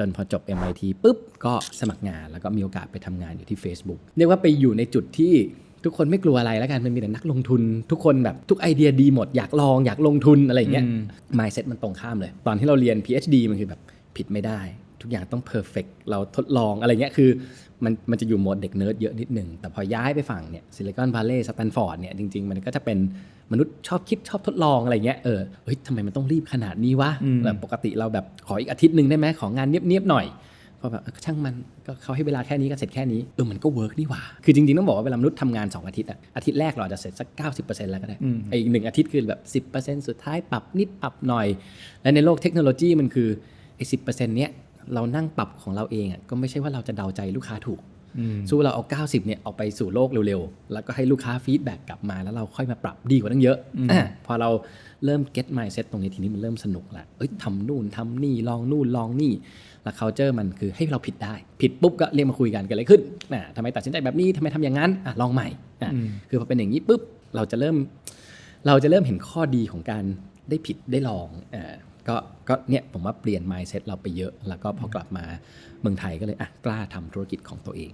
จนพอจบ MIT ปุ๊บก็สมัครงานแล้วก็มีโอกาสไปทำงานอยู่ที่ Facebook เรียกว่าไปอยู่ในจุดที่ทุกคนไม่กลัวอะไรแล้วกันมันมีแต่นักลงทุน ทุกคนแบบทุกไอเดียดีหมดอยากลองอยากลงทุนอะไรอย่างเงี้ยอืม mindset มันตรงข้ามเลย ตอนที่เราเรียน PhD มันคือแบบผิดไม่ได้ ทุกอย่างต้อง perfect เราทดลองอะไรเงี้ยคือมันมันจะอยู่โหมดเด็กเนิร์ดเยอะนิดหนึ่ง แต่พอย้ายไปฝั่งเนี่ยซิลิคอน v ัลเลย์สแตนฟอร์ดเนี่ยจริง ๆ มันก็จะเป็นมนุษย์ชอบคิดชอบทดลองอะไรเงี้ยเออเฮ้ยทำไมมันต้องรีบขนาดนี้วะอืมแบบปกติเราแบบขออีกอาทิตย์หนึ่งได้ไหมของานเนียบๆหน่อยพอแบบเออช่างมันก็เขาให้เวลาแค่นี้ก็เสร็จแค่นี้เออมันก็เวิร์กนี่หว่า คือจริงๆ ต้องบอกว่าเวลามนุษย์ทำงาน 2 อาทิตย์อะอาทิตย์แรกเราอาจจะเสร็จสัก 90%แล้วก็ได้อืมไอ้อีกหนึ่งอาทิตย์คือแบบ 10%สุดท้ายปรับนิดปรับหน่อย และในโลกเทคโนโลยีมันคือไอ้สิเนี้ย เรานั่งปรับของเราเองอะก็ไม่ใช่ว่าเราจะเดาใจลูกค้าถูกอืมสู้เราเอา 90 เนี่ยออกไปสู่โลกเร็วๆ แล้วก็ให้ลูกค้าฟีดแบ็กกลับมาแล้วเราค่อยมาปรับดีกว่านั้นเยอะอืมอะพอเราเริ่ม get mindset ตรงนี้ทีนี้มันเริ่มสนุกละเอ้ยทำนู่นทำนี่ลองนู่นลองนี่แล้ว culture มันคือให้เราผิดได้ ผิดปุ๊บก็เรียกมาคุยกันเกันอะไรขึ้นอะทำไมตัดสินใจแบบนี้ทำไมทำอย่างนั้นอะลองใหม่อะอืมคือพอเป็นอย่างนี้ปุ๊บเราจะเริ่ม เราจะเริ่มเห็นข้อดีของการได้ผิดได้ลองอ่า ก็ก็เนี่ยผมว่าเปลี่ยน mindset เราไปเยอะ แล้วก็พอกลับมาเมืองไทยก็เลยอะกล้าทำธุรกิจของตัวเอง